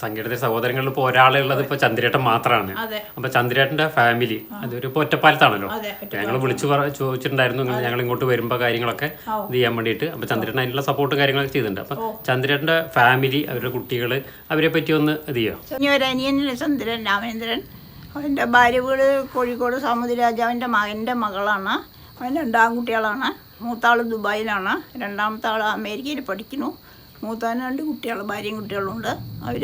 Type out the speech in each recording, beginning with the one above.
സംഘടിത സഹോദരങ്ങളിൽ ഒരാളെ ഉള്ളത് ഇപ്പോൾ ചന്ദ്രേട്ടൻ മാത്രമാണ് അപ്പോൾ അപ്പൊ ചന്ദ്രേട്ടന്റെ ഫാമിലി അതൊരു ഇപ്പോൾ ഒറ്റപ്പാലത്താണല്ലോ ഞങ്ങൾ വിളിച്ചു ചോദിച്ചിട്ടുണ്ടായിരുന്നു ഇങ്ങനെ ഞങ്ങൾ ഇങ്ങോട്ട് വരുമ്പോൾ കാര്യങ്ങളൊക്കെ ഇത് ചെയ്യാൻ വേണ്ടിയിട്ട്. അപ്പൊ ചന്ദ്രേട്ടൻ അതിനുള്ള സപ്പോർട്ടും കാര്യങ്ങളൊക്കെ ചെയ്തിട്ടുണ്ട്. അപ്പൊ ചന്ദ്രേട്ടന്റെ ഫാമിലി അവരുടെ കുട്ടികൾ അവരെ പറ്റി ഒന്ന് ഇത് ചെയ്യോ? അനിയനില്ല ചന്ദ്രൻ രാമേന്ദ്രൻ അവന്റെ ഭാര്യ വീട് കോഴിക്കോട് സാമൂതി രാജാവിന്റെ മകന്റെ മകളാണ്. അവൻ രണ്ടാൺകുട്ടികളാണ് മൂത്താൾ ദുബായിലാണ്. രണ്ടാമത്തെ ആൾ അമേരിക്കയിൽ പഠിക്കുന്നു. മൂത്താന് രണ്ട് കുട്ടികൾ ഭാര്യയും കുട്ടികളുണ്ട് അവർ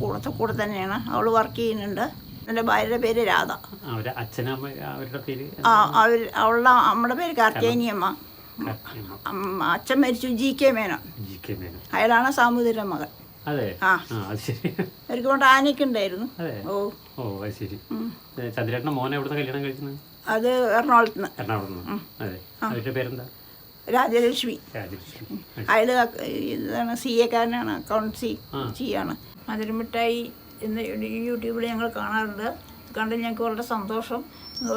കൂടത്തെ കൂടെ തന്നെയാണ്. അവൾ വർക്ക് ചെയ്യുന്നുണ്ട്. എന്റെ ഭാര്യയുടെ പേര് രാധ. ആ അവർ അവളുടെ നമ്മുടെ പേര് കാർത്തേനിയമ്മ അച്ഛൻ മരിച്ചു ജി കെ മേനോൻ. അയാളാണ് സാമൂതിരിയുടെ അത്? അവർക്ക് കൊണ്ട് ആനയൊക്കെ ഉണ്ടായിരുന്നു. ഓ. ഓ അത് ശരി. ചന്ദ്രേട്ടൻ മോനെ എവിടുന്ന കല്യാണം കഴിക്കുന്നത് അത് എറണാകുളത്ത് എറണാകുളത്ത് അവരുടെ പേരെന്താ? രാജലക്ഷ്മി. അയാൾ അയാൾ ഇതാണ് സി എക്കാരനാണ് അക്കൗണ്ടൻസി ചെയ്യാണ് മധുരമിഠായി എന്ന് യൂട്യൂബിൽ ഞങ്ങൾ കാണാറുണ്ട്. കണ്ട് ഞങ്ങൾക്ക് വളരെ സന്തോഷം.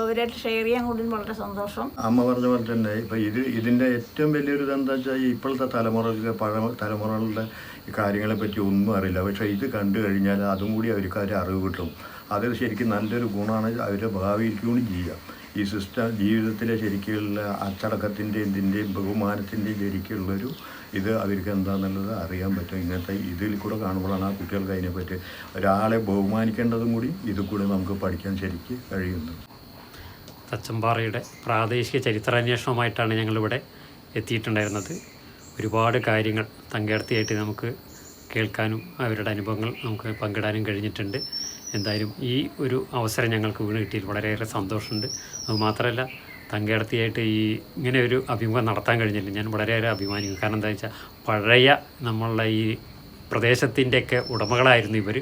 അവരായിട്ട് ഷെയർ ചെയ്യാൻ കൂടി വളരെ സന്തോഷം. അമ്മ പറഞ്ഞ പോലെ തന്നെ ഇപ്പം ഇത് ഇതിന്റെ ഏറ്റവും വലിയൊരു ഇതെന്താ വെച്ചാൽ ഇപ്പോഴത്തെ തലമുറകൾക്ക് പഴ തലമുറകളുടെ കാര്യങ്ങളെ പറ്റി ഒന്നും അറിയില്ല. പക്ഷെ ഇത് കണ്ടു കഴിഞ്ഞാൽ അതും കൂടി അവർക്ക് ഒരു അറിവ് കിട്ടും. അത് ശരിക്കും നല്ലൊരു ഗുണമാണ് അവരുടെ ഭാവിയിലേക്ക് കൂടി ചെയ്യുക ഈ സിസ്റ്റർ ജീവിതത്തിലെ ശരിക്കുള്ള അച്ചടക്കത്തിന്റെ ഇതിന്റെയും ബഹുമാനത്തിന്റെയും ശരിക്കുള്ളൊരു ഇത് അവർക്ക് എന്താണെന്നുള്ളത് അറിയാൻ പറ്റും. ഇങ്ങനത്തെ ഇതിൽ കൂടെ കാണുമ്പോഴാണ് ആ കുട്ടികൾക്ക് അതിനെപ്പറ്റി ഒരാളെ ബഹുമാനിക്കേണ്ടതും കൂടി ഇതിൽ കൂടി നമുക്ക് പഠിക്കാൻ ശരിക്ക് കഴിയുന്നു തച്ചമ്പാറയുടെ പ്രാദേശിക ചരിത്രാന്വേഷണവുമായിട്ടാണ് ഞങ്ങളിവിടെ എത്തിയിട്ടുണ്ടായിരുന്നത്. ഒരുപാട് കാര്യങ്ങൾ തങ്കേടത്തിയായിട്ട് നമുക്ക് കേൾക്കാനും അവരുടെ അനുഭവങ്ങൾ നമുക്ക് പങ്കിടാനും കഴിഞ്ഞിട്ടുണ്ട്. എന്തായാലും ഈ ഒരു അവസരം ഞങ്ങൾക്ക് വീണ് കിട്ടിയിൽ വളരെയേറെ സന്തോഷമുണ്ട്. അതുമാത്രമല്ല തങ്കേടത്തിയായിട്ട് ഈ ഇങ്ങനെ ഒരു അഭിമുഖം നടത്താൻ കഴിഞ്ഞില്ല. ഞാൻ വളരെയേറെ അഭിമാനിക്കും കാരണം എന്താ വെച്ചാൽ പഴയ നമ്മളുടെ ഈ പ്രദേശത്തിന്റെയൊക്കെ ഉടമകളായിരുന്നു ഇവർ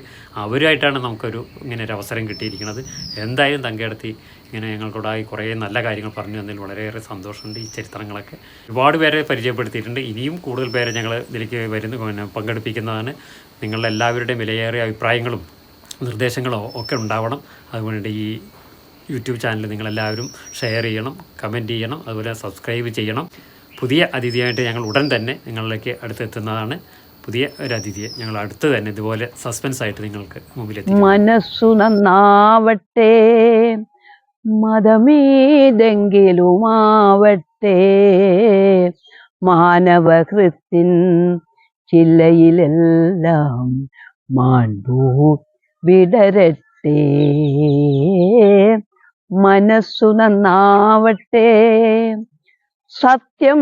അവരുമായിട്ടാണ് നമുക്കൊരു ഇങ്ങനെ ഒരു അവസരം കിട്ടിയിരിക്കുന്നത്. എന്തായാലും തങ്കേടത്തി ഇങ്ങനെ ഞങ്ങൾക്കൂടായി കുറേ നല്ല കാര്യങ്ങൾ പറഞ്ഞു തന്നതിൽ വളരെയേറെ സന്തോഷമുണ്ട്. ഈ ചരിത്രങ്ങളൊക്കെ ഒരുപാട് പേരെ പരിചയപ്പെടുത്തിയിട്ടുണ്ട്. ഇനിയും കൂടുതൽ പേരെ ഞങ്ങൾ ഇതിലേക്ക് വരുന്ന പങ്കെടുപ്പിക്കുന്നതാണ്. നിങ്ങളുടെ എല്ലാവരുടെയും വിലയേറിയ അഭിപ്രായങ്ങളും നിർദ്ദേശങ്ങളോ ഒക്കെ ഉണ്ടാവണം. അതുകൊണ്ട് ഈ യൂട്യൂബ് ചാനൽ നിങ്ങളെല്ലാവരും ഷെയർ ചെയ്യണം കമന്റ് ചെയ്യണം അതുപോലെ സബ്സ്ക്രൈബ് ചെയ്യണം. പുതിയ അതിഥിയായിട്ട് ഞങ്ങൾ ഉടൻ തന്നെ നിങ്ങളിലേക്ക് അടുത്തെത്തുന്നതാണ്. പുതിയ ഒരു അതിഥിയെ ഞങ്ങൾ അടുത്ത് തന്നെ ഇതുപോലെ സസ്പെൻസ് ആയിട്ട് നിങ്ങൾക്ക് മുമ്പിലെത്തി മനസ്സു നന്നാവട്ടെ മതമേതെങ്കിലുമാവട്ടെ. മാനവഹൃത്തിൻ ചില്ലയിലെല്ലാം മാണ്ടൂ വിടരട്ടെ. മനസ്സു നന്നാവട്ടെ. സത്യം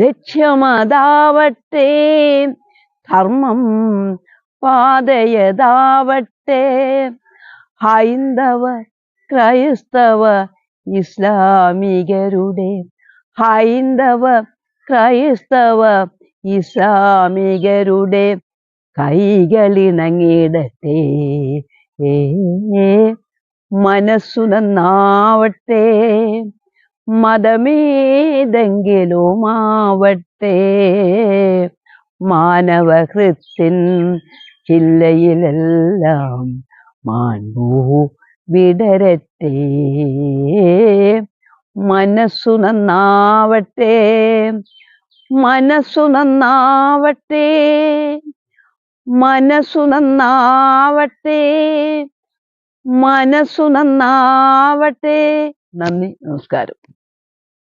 ലക്ഷ്യമതാവട്ടെ. ധർമ്മം പാതയതാവട്ടെ. ഹൈന്ദവ ക്രൈസ്തവ ഇസ്ലാമികരുടെ ഹൈന്ദവ ക്രൈസ്തവ ഇസ്ലാമികരുടെ കൈകളിണങ്ങിടട്ടെ മനസ്സു നന്നാവട്ടെ മതമേതെങ്കിലുമാവട്ടെ. മാനവഹൃത്തിൻ ചില്ലയിലെല്ലാം മാൻപൂ വിടരട്ടെ. മനസ്സു നന്നാവട്ടെ മനസ്സു നന്നാവട്ടെ. മനസ്സു നന്നാവട്ടെ. മനസ്സു നന്നാവട്ടെ. നന്ദി നമസ്കാരം.